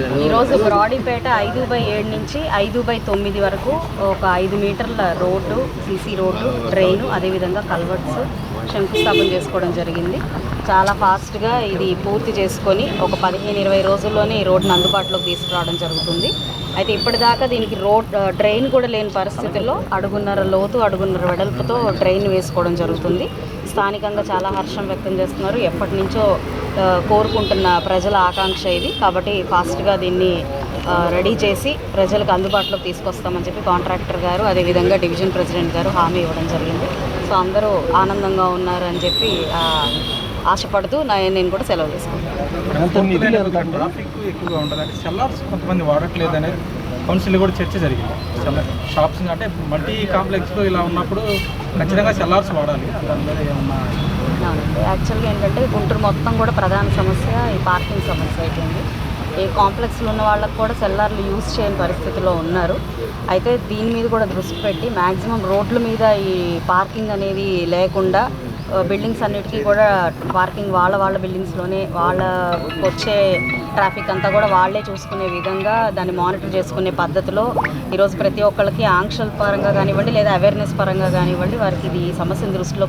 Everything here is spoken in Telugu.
ఈరోజు బ్రాడీపేట ఐదు బై ఏడు నుంచి ఐదు బై తొమ్మిది వరకు ఒక ఐదు మీటర్ల రోడ్డు సీసీ రోడ్డు డ్రైన్ అదేవిధంగా కల్వర్ట్స్ శంకుస్థాపన చేసుకోవడం జరిగింది. చాలా ఫాస్ట్గా ఇది పూర్తి చేసుకొని ఒక పదిహేను ఇరవై రోజుల్లోనే ఈ రోడ్డును అందుబాటులోకి తీసుకురావడం జరుగుతుంది. అయితే ఇప్పటిదాకా దీనికి రోడ్ డ్రైన్ కూడా లేని పరిస్థితుల్లో అడుగున్నర లోతు అడుగున్నర వెడల్పుతో డ్రైన్ వేసుకోవడం జరుగుతుంది. స్థానికంగా చాలా హర్షం వ్యక్తం చేస్తున్నారు. ఎప్పటి నుంచో కోరుకుంటున్న ప్రజల ఆకాంక్ష ఇది. కాబట్టి ఫాస్ట్గా దీన్ని రెడీ చేసి ప్రజలకు అందుబాటులోకి తీసుకొస్తామని చెప్పి కాంట్రాక్టర్ గారు అదేవిధంగా డివిజన్ ప్రెసిడెంట్ గారు హామీ ఇవ్వడం జరిగింది. సో అందరూ ఆనందంగా ఉన్నారు అని చెప్పి ఆశపడుతూ నా నేను కూడా సెలవు తీసుకుంటాను. ట్రాఫిక్ ఎక్కువగా ఉంటుంది అంటే సెల్లార్స్ కొంతమంది వాడట్లేదు అనేది కౌన్సిల్ కూడా చర్చ జరిగింది. షాప్స్ అంటే మల్టీ కాంప్లెక్స్లో ఇలా ఉన్నప్పుడు ఖచ్చితంగా సెల్లార్స్ వాడాలి. యాక్చువల్గా ఏంటంటే గుంటూరు మొత్తం కూడా ప్రధాన సమస్య ఈ పార్కింగ్ సమస్య అయిపోయింది. ఈ కాంప్లెక్స్లో ఉన్న వాళ్ళకి కూడా సెల్లార్లు యూజ్ చేయని పరిస్థితిలో ఉన్నారు. అయితే దీని మీద కూడా దృష్టి పెట్టి మ్యాక్సిమం రోడ్ల మీద ఈ పార్కింగ్ అనేది లేకుండా బిల్డింగ్స్ అన్నిటికీ కూడా పార్కింగ్ వాళ్ళ వాళ్ళ బిల్డింగ్స్లోనే వాళ్ళ వచ్చే ట్రాఫిక్ అంతా కూడా వాళ్ళే చూసుకునే విధంగా దాన్ని మానిటర్ చేసుకునే పద్ధతిలో ఈరోజు ప్రతి ఒక్కళ్ళకి ఆంక్షల పరంగా కానివ్వండి లేదా అవేర్నెస్ పరంగా కానివ్వండి వారికి ఇది సమస్యను దృష్టిలో